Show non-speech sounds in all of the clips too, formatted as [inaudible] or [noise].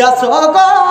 ఇక సోకో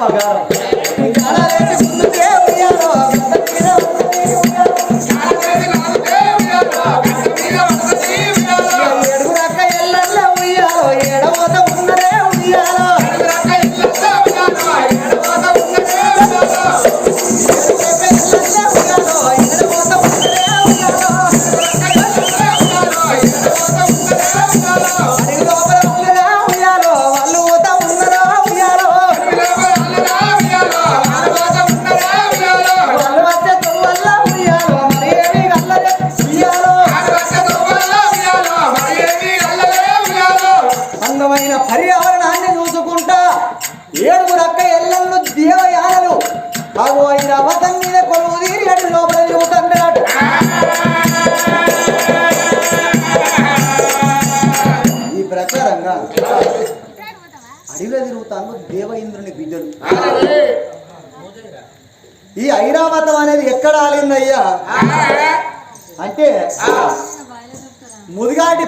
కుండుతే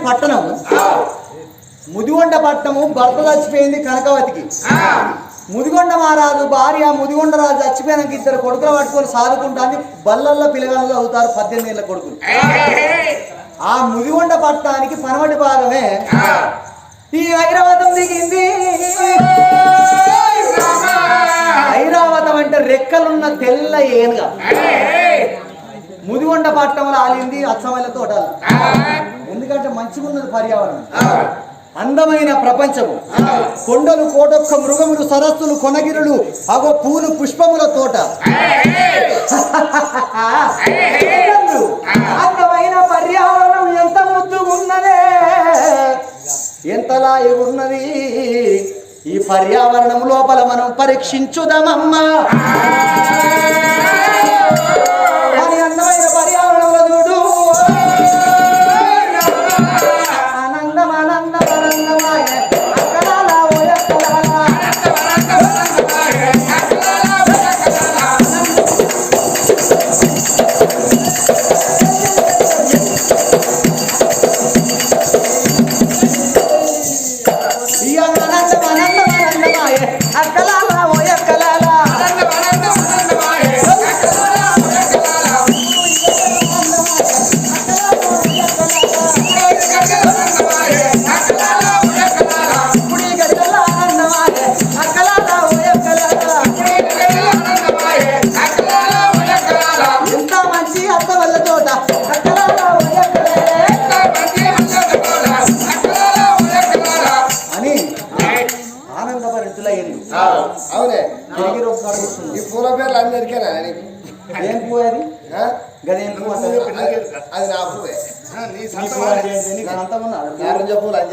పట్టణం ముదిగొండ పట్టణము భర్త చచ్చిపోయింది కనకవతికి ముదిగొండ మహారాజు భార్య ముదిగొండ రాజు చచ్చిపోయినాక ఇద్దరు కొడుకులు పట్టుకొని సాదుకుంటాన్ని బల్లల్లో పిల్లగాళ్ళు అవుతారు పద్దెనిమిది ఏళ్ళ కొడుకులు. ఆ ముదిగొండ పట్టణానికి పనమటి భాగమే. ఈ ఐరావతం దిగింది. ఐరావతం అంటే రెక్కలున్న తెల్ల ఏనుగా. ముదిగొండ పట్టణంలో ఆలింది అచ్చమల్ల తోటలు. ఎందుకంటే మంచిగా ఉన్నది పర్యావరణం అందమైన ప్రపంచము. కొండలు కోటొక్క మృగములు సరస్సులు కొనగిరులు అగో పూలు పుష్పముల తోట. [laughs] అందమైన పర్యావరణం ఎంత ముద్దుగున్నదే? ఎంతలా ఉన్నది ఈ పర్యావరణం లోపల మనం పరీక్షించుదామమ్మా.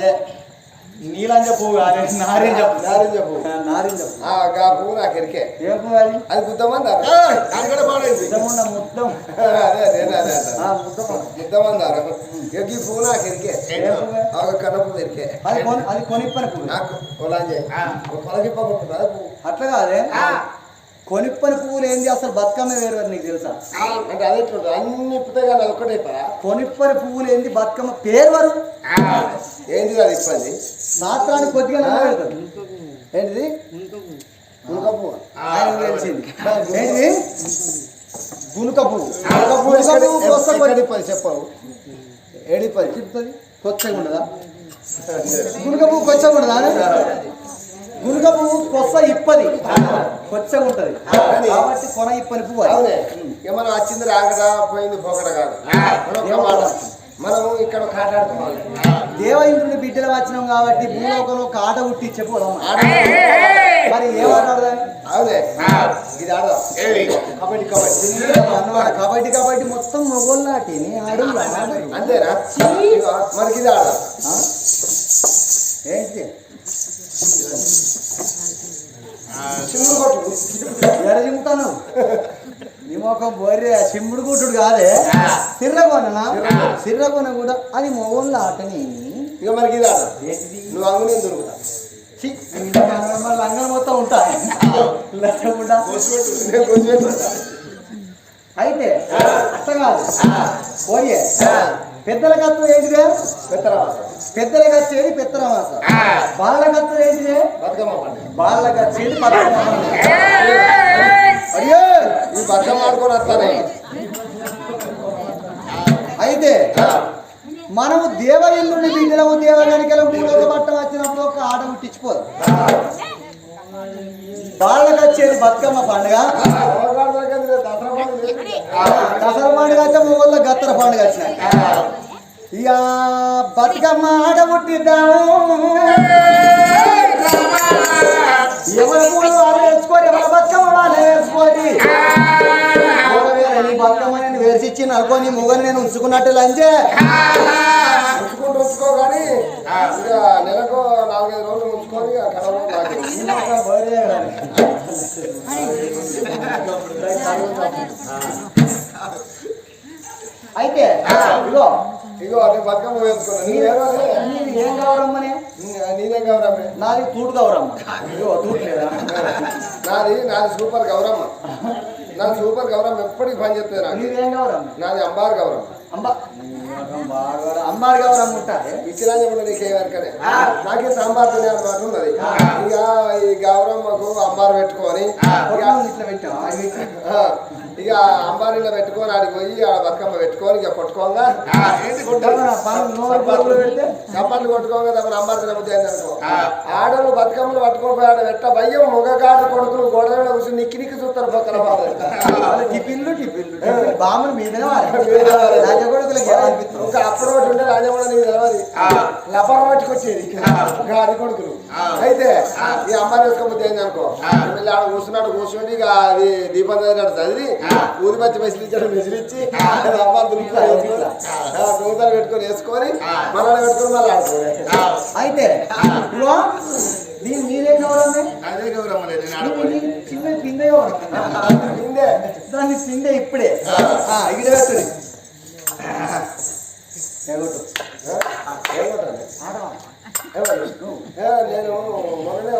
అంజే నీలంజ పువ్వు కాదు నారింజ పువ్వు. నారింజ పువ్వు. నారింజ పువ్వు. ఆ పువ్వు నాకు ఎరికే ఏం పువ్వు అది? అది గుద్దమందారు. ముద్దమున్న ముద్దం అదే అదే అదే అదే ఆ, ముద్దం గుద్దమందారు. ఈ పువ్వు నాకు ఎరికే? ఆ కన్న పువ్వు ఎరికే అది కొని అది కొనిప్పని పువ్వు. నాకు పొలకి పక్కన పువ్వు. అట్లా కాదే? కొనిప్పని పువ్వులు ఏంది అసలు బతుకమ్మ వేరు వేరు నీకు తెలుసా? అంటే అదే అన్ని అది ఒక్కటైపోయా కొనిప్పని పువ్వులు ఏంది? బతుకమ్మ పేరు వరు ఏంటి అది ఇబ్బంది? శాస్త్రానికి కొద్దిగా. ఏంటిది? గునుక పువ్వు. ఆయన తెలిసింది ఏంటిది? గునుక పువ్వు. గునుక పువ్వు కొత్త చెప్పవు ఏడి పది చెప్తుంది కొత్తగా ఉండదా? గునుక పువ్వు కొచ్చగా ఉండదా? పువ్వు కొత్త ఇప్పది. కొచ్చగా ఉంటది. కాబట్టి కొన ఇప్పని పువ్వు మనం వచ్చింది రాకడా పోయింది పోకడ కాదు. మనం ఇక్కడ కాటాడుకోవాలి దేవ ఇంద్రుని బిడ్డలు వచ్చినాం కాబట్టి భూలోకంలో ఒక ఆట ఉట్టి చెప్పు ఆడ మరి ఏం అవునే. ఇది ఆడదాం. కబడ్డీ కబడ్డీ. కబడ్డీ కబడ్డీ మొత్తం మొగోళ్ళు ఆటేని ఆడోళ్ళు ఆడరు. అంతేనా మనకి ఇది ఆడదాం. ఆ? ఏంటి? చిమ్ముడు కొట్టు ఎడ నీ మొఖం బోరే చిమ్ముడు కుట్టుడు కాదే సిర్రగొననా సిర్రగొన కూడా అది మొగోళ్ళ ఆటని ఇక మనకి ఇది నువ్వు అంగునే దొరుకుతా లంగలు మొత్తం ఉంటాయి. అయితే అట్ట కాదు పోయే పెద్దల కత్తు ఏంటిదే? పెత్తరా పెద్దల కత్తు ఏది పెత్తరమాస బాల కత్తు ఏంటిదే బాల కత్తు ఏది అయ్యో! ఈ బతుకమ్మ ఆడుకొని వస్తానే. అయితే మనము దేవ ఇల్లుని బిడ్డలము దేవ గనికల మూడవ పట్టం వచ్చినప్పుడు ఒక ఆట ముట్టించిపోదు వాళ్ళకి వచ్చేది బతుకమ్మ పండుగ అవగాహన దగ్గర దసరా పండుగ దసరా పండుగ వచ్చే మొగోళ్ళ గత్తర పండుగ వచ్చినాయి ఇక బతుకమ్మ ఆట ముట్టిద్దాము ఎవరి పూలు వాళ్ళు వేసుకోరు ఎవరి బతుకమ్మ వాళ్ళు వేసుకోరు. నీ బతుకమ్మ నేను వేసిచ్చి అనుకోని మొగని నేను ఉంచుకున్నట్టు లంచే. ఉంచుకుంటూ ఉంచుకో కానీ ఇక నెలకు నాలుగైదు రోజులు ఉంచుకొని ఇగో ఇగో అదే బతుకమ్మ వేసుకున్నా. నీ ఏమని నీది ఏం గౌరమ్మనే నీదే గౌరమ్మ నాది తూటు గౌరమ్మ. ఇగో తూటు లేదా? నాది నాది సూపర్ గౌరమ్మ. నాది సూపర్ గౌరమ్మ ఎప్పటికి పని చెప్తుంది నాకు. నీదేం గౌరమ్మ? నాది అంబార్ గౌరమ్మ. అంబ అంబారు గౌరమ్మ ఇచ్చినా చెప్పండి నీకే వరకనే నాకే సాంబార్ తినే అలవాటు ఉన్నది. ఇక ఈ గౌరమ్మకు అంబార్ పెట్టుకొని ఇట్లా పెట్టాం. ఇక అంబారీలో పెట్టుకొని ఆడికి పోయి ఆడ బతుకమ్మ పెట్టుకొని ఇక కొట్టుకోగా. చప్పట్లు కొట్టుకోగా తమ అంబార్ తినబుద్ధి అనుకో. ఆడలు బతుకమ్మలు పట్టుకోపోయి ఆడ పెట్ట భయం మొగగాడు కొడుకులు గోడ మీద కూర్చొని నిక్కి నిక్కి చూస్తారు పక్కన టిఫిన్లు టిఫిన్లు. బాములు మీదనే ఇంకా అప్పుడు ఒకటి ఉంటే రాజమౌళి నీకు తెలవదు లపర పట్టుకొచ్చేది గాడి కొడుకులు. అయితే ఈ అమ్మాయి వేసుకోబుద్ధి అయింది అనుకో? ఆడ కూర్చున్నాడు కూర్చుండి ఇక అది దీపం చదివినాడు చదివి ఊది పచ్చి మెసిలి ఇచ్చాడు మెసిలి ఇచ్చి అమ్మాయి దులుపుతారు దూతలు పెట్టుకొని వేసుకొని మనల్ని పెట్టుకొని మళ్ళీ ఆడుకోవాలి. అయితే దీని మీరే గౌరవమే? అదే చిన్న దాన్ని పిండే ఇప్పుడే. ఆ, ఇక్కడ పెట్టుడి. ఎగొట్టు. ఏమంటారు? ఆడవా? నేను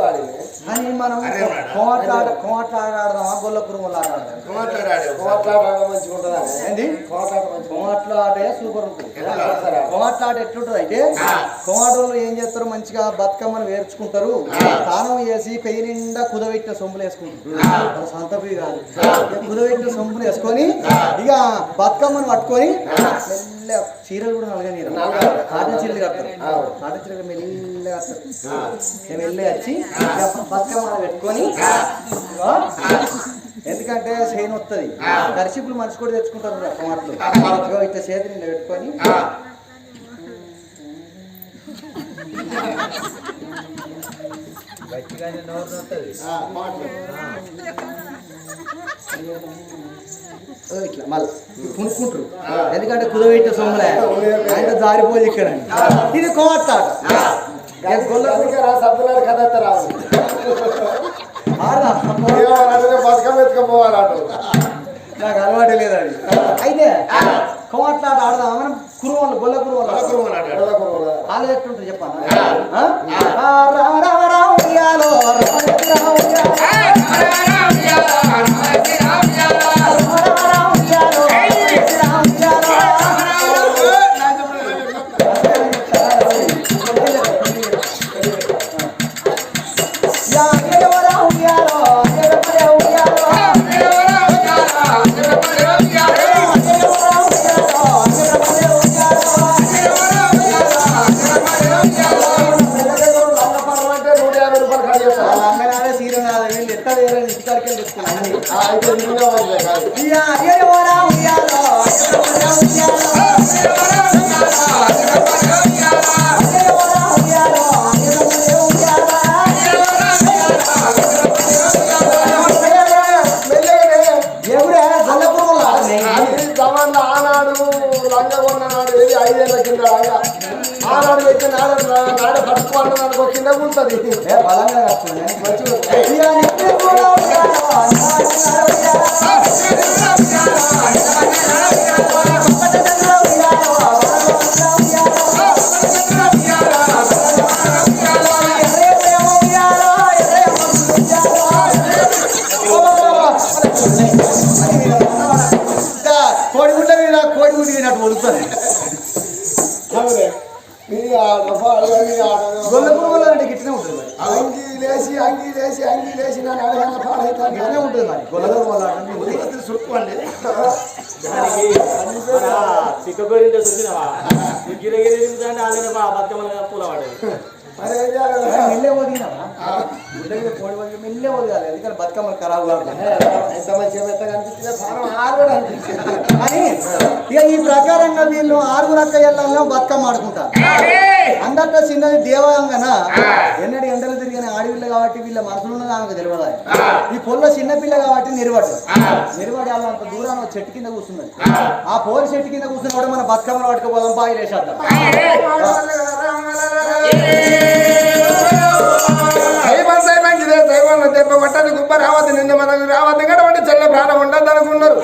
వాడిని అని మనం అరే వాడా? కోట్లాడ కోట్లాడ ఆడదామా గొల్ల కురుమల ఆట ఆడదాం మంచిగా ఉంటుందా? ఏంటి సూపర్ ఉంటుంది. ఎట్లుంటుంది అయితే కోటలు ఏం చేస్తారు? మంచిగా బతుకమ్మను వేర్చుకుంటారు. స్నానం చేసి పెయి నిండా కుదవెట్టిన సొంపులు వేసుకుంటారు. సొంత కాదు కుదవెట్టిన సొంపులు వేసుకొని ఇక బతుకమ్మను పట్టుకొని మెల్లగా చీరలు కూడా నలగనీరు. కాటన్ చీరలు కడతారు. కాటన్ చీరలు మెల్లగా కడతారు. ఇక మెల్లగా వచ్చి ఇక బతుకమ్మను పెట్టుకొని ఎందుకంటే చేను వస్తుంది కరిసిపులు మనిషి కూడా తెచ్చుకుంటారు టమాటలు ఇట్లా చేతి నిండా పెట్టుకొని ఓ ఇట్లా మళ్ళీ. కొనుక్కుంటారు ఎందుకంటే కుదవెట్టే సొమ్ములే. ఆయన జారిపోదు ఇక్కడ ఇది సభ్యులాడు కథ రాదు బతుకమ్మ ఎత్తుకపోవాలంటారు నాకు అలవాటు లేదు అది అయితే కోవట్లాట ఆడదాం. మనం కురువలు గొల్ల కురువలు వాళ్ళు ఎట్లుంటుంది చెప్పాను రామ రామ ఉయ్యాలో, ఉయ్యాలో, నాడు పట్టుకోవాలి అనుకో కింద ఉంటుంది బలంగా ఉంటుంది. సురుకు అండి చిక్కబడి చూసినావా? గిరగిరి తిరుగుతుంటే ఆమె మా బతుకమ్మల పూల పడేది మరి ఏం చేయాలి మెల్లే ఒదిగినావా గుడ్డ మీద కోడి ఒదిగి మెల్లే ఒదగాలి ఎందుకంటే బతుకమ్మలు ఖరాబ్ కాకుండా ఎంత మంచిగా అనిపించింది ఇక ఈ ప్రకారంగా వీళ్ళు ఆరుగురు అక్కయ్యల్లో బతుకమ్మ ఆడుకుంటారు. అందరితో చిన్నది దేవాంగన. ఎన్నడి ఎండలు ఆడపిల్ల కాబట్టి వీళ్ళ మనసులో ఉన్నది ఆమెకు తెలియదు ఈ పొల్ల చిన్న పిల్ల కాబట్టి నిలబడు నిలబడి వాళ్ళ అంత దూరాన్ని ఒక చెట్టు కింద కూర్చున్నది. ఆ. పోలి చెట్టు కింద కూర్చున్నప్పుడు మన బతుకమ్మలు పట్టుకోపోదాం బాగా వేసేద్దాం ఇదే సైబన్ దెబ్బ పట్టని గుబ్బ రావద్దు నిన్న మనకు రావద్దు కాబట్టి చల్ల ప్రాణం ఉండద్దు అనుకున్నారు.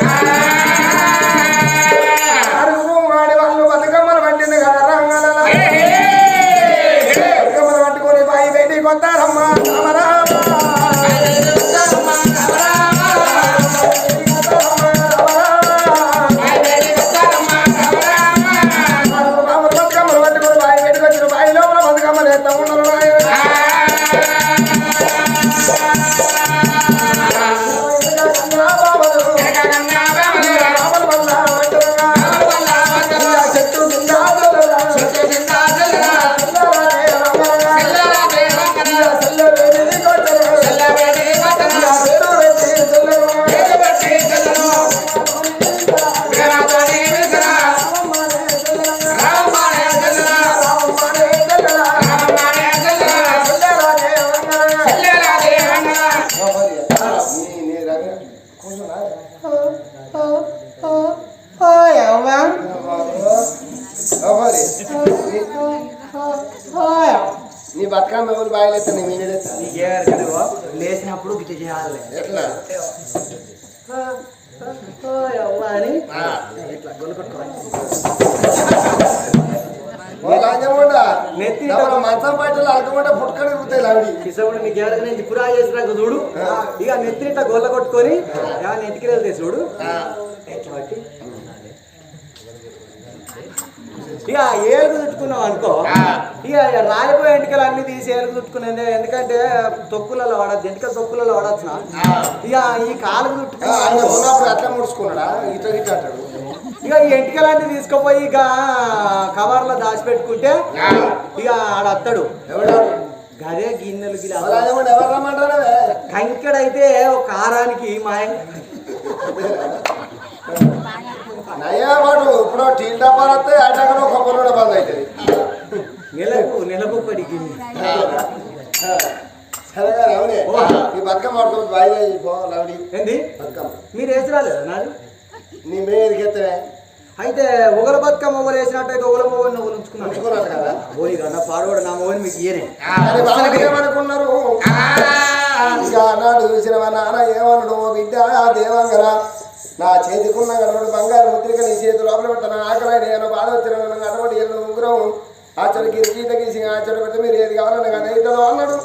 నెత్తి మంచం బయటలు అలకమంటే పుట్టుకొని ఇరుగుతాయి లావిడి కిసవుడు నీకు ఎవరికి నేను పురా చేసినాక చూడు. ఇక నెత్తిట గొల్ల కొట్టుకొని ఇంటికి వెళ్తే చూడు. ఇక ఏలుగు చుట్టుకున్నావు అనుకో. ఇక రాలిపోయే ఎంటికలు అన్ని తీసి ఏలుగు చుట్టుకునేది. ఎందుకంటే తొక్కులలో వాడద్దు. ఎంటికల తొక్కులలో వాడచ్చిన? ఇక ఈ చుట్టుకున్నావు ఉన్నప్పుడు అట్లా ముడుచుకున్నాడా? ఇట్లా ఇట్లా ఇక ఈ ఎంటికలన్నీ తీసుకుపోయి ఇక కవర్లో దాచిపెట్టుకుంటే ఇక ఆడత్తడు ఎవడా? గదే గిన్నెలు కంకడైతే ఒక కారానికి మాయం. నయ్యా వాడు. ఇప్పుడు టీ డబ్బాలు వస్తే అటాకలో కొబ్బరి బంద్ అవుతుంది. నెలకు నెలకు ఒకటి గిన్నె సరే కానీ అవునే ఈ బతుకమ్మ పడుతుంది బాయిలో పో లావిడి ఏంది? బతుకమ్మ. మీరు వేసి రాలేదు నాది? నీ మేయరికి ఎత్తవే? అయితే ఉగల బతుకమ్మ మొగలు వేసినట్టయితే ఉగల మొగలు నువ్వు ఉంచుకున్నాను కదా. ఓయి కన్నా పాడవాడు నా మొగలు మీకు ఇయనే కానీ వాళ్ళకి ఏమనుకున్నారు? ఇక అన్నాడు చూసిన మా నాన్న ఏమన్నాడు బిడ్డ దేవంగర? నా చేతికున్న గడవడు బంగారు ముద్రిక నీ చేతి లోపల పెట్టిన? ఆకలి నేను బాధ వచ్చిన అటువంటి ఎల్లు ఆచార్య గీత గీత గీసి ఆచార్య పెడితే మీరు ఏది కావాలన్నా కానీ ఇద్దరు అన్నాడు.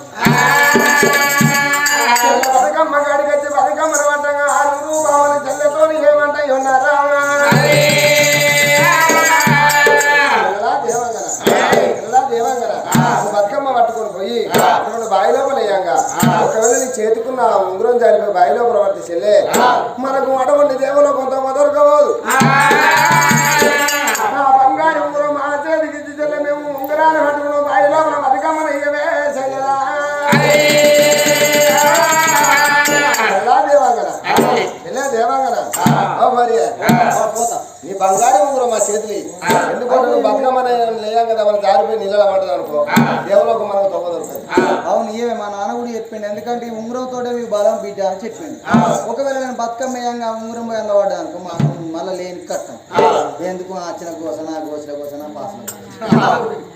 బంగారు ఉంగరం మా చేతులు ఇయ్యి. ఎందుకంటే నువ్వు బతుకమ్మ లేయం కదా వాళ్ళు జారిపోయి నీళ్ళ పడ్డది అనుకో దేవులో ఒక మనకు తొక్క దొరుకుతుంది అవును ఏమే మా నాన్న కూడా చెప్పిండు ఎందుకంటే ఈ ఉంగరం తోటే మీ బలం బిడ్డ అని చెప్పిండు ఒకవేళ నేను బతుకమ్మ వేయంగా ఉంగరం పోయి అందవాడు అనుకో మాకు మళ్ళీ లేని కట్టం ఎందుకు ఆ చిన్న గోసన గోసల గోసన పాసన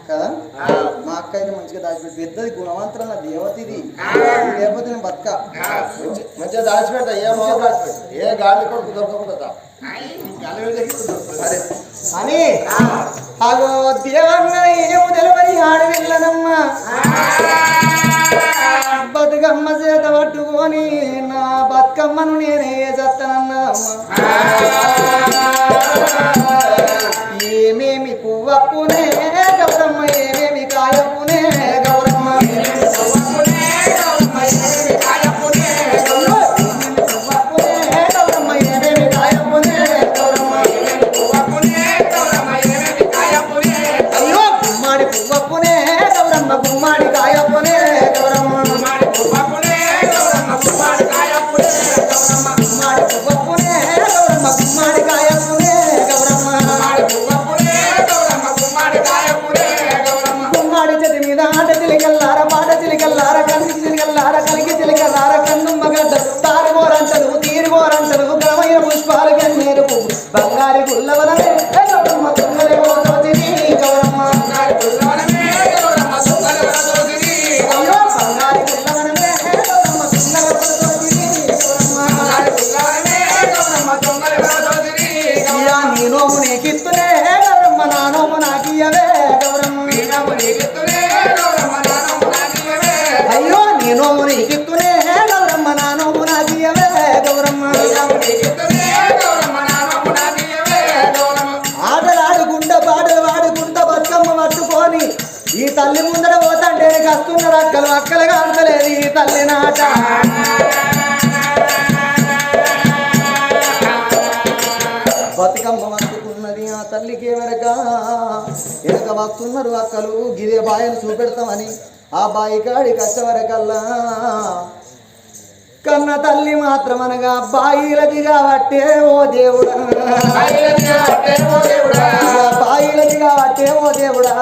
కదా? మా అక్క అయితే మంచిగా దాచిపెట్టి పెద్దది గుణవంతుల దేవత ఇది లేకపోతే నేను బతక. మంచి- మంచిగా దాచిపెడతా ఏ ఏ గాలి కొడుకు దొరకకుండా అదే అని అగో దేవంగా ఏమో తెలియని ఆడి వెళ్ళనమ్మా బతుకమ్మ చేత పట్టుకొని నా బతుకమ్మను నేనే చేస్తానన్నా తల్లికి వెనక వెనక వస్తున్నారు అక్కలు. గిదే బాయను చూపెడతామని ఆ బాయి కాడికి వచ్చేవరకల్లా కన్న తల్లి మాత్రం అనగా బాయిలది కాబట్టే ఓ దేవుడా. బాయిలది కాబట్టే ఓ దేవుడా.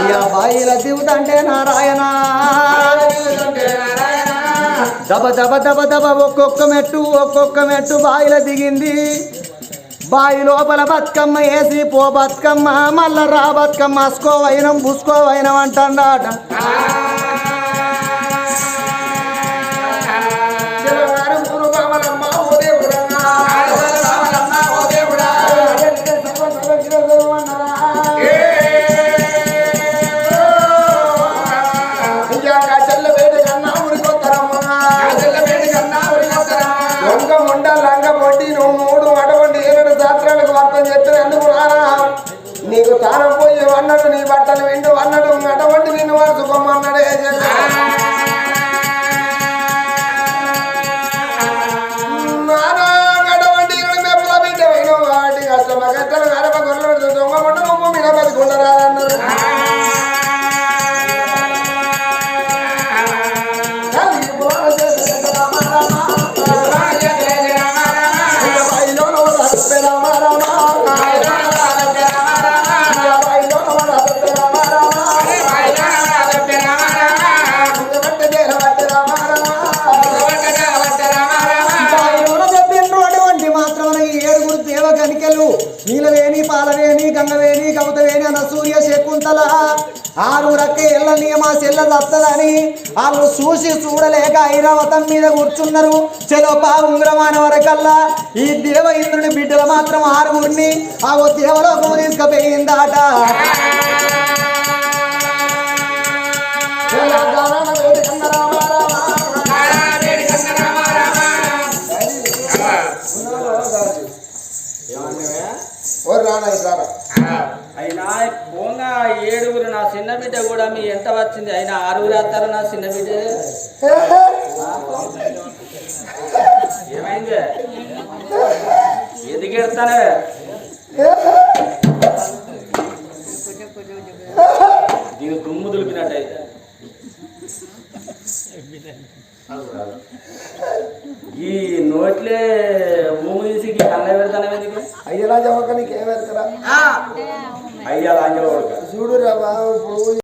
ఇక బాయిల దిగుతంటే నారాయణ. దబ దబ దబ దబ ఒక్కొక్క మెట్టు ఒక్కొక్క మెట్టు బాయిల దిగింది. బాయి లోపల బతుకమ్మ వేసి పో బతుకమ్మ మల్ల రా బతుకమ్మ అసుకోవైనం వైనం బుసుకో శకుంతల ఆరు రక్క ఎల్ల నియమా చెల్ల దత్తదని వాళ్ళు చూసి చూడలేక ఐరావతం మీద కూర్చున్నారు. చెలో పా ఉంగరమాన వరకల్లా. ఈ దేవ ఇంద్రుని బిడ్డలు మాత్రం ఆరుగురిని ఆ ఓ దేవలోకము తీసుకుపోయిందాట. ఓ రానా ఇట్లారా అయినా పోంగా ఏడుగురు నా చిన్న బిడ్డ కూడా మీ ఎంత వచ్చింది? అయినా ఆరుగురు వస్తారు నా చిన్న బిడ్డ ఏమైంది? ఎందుకు ఎడతానే దీని దుమ్ము దులిపినట్టయితే. ఈ నోట్లే తీసి నీకు కళ్ళ పెడతాను ఎందుకు? అయ్యరా జవక నీకేం ఎత్తరా అయ్యా లాంజలో కొడుక చూడు రా బాబు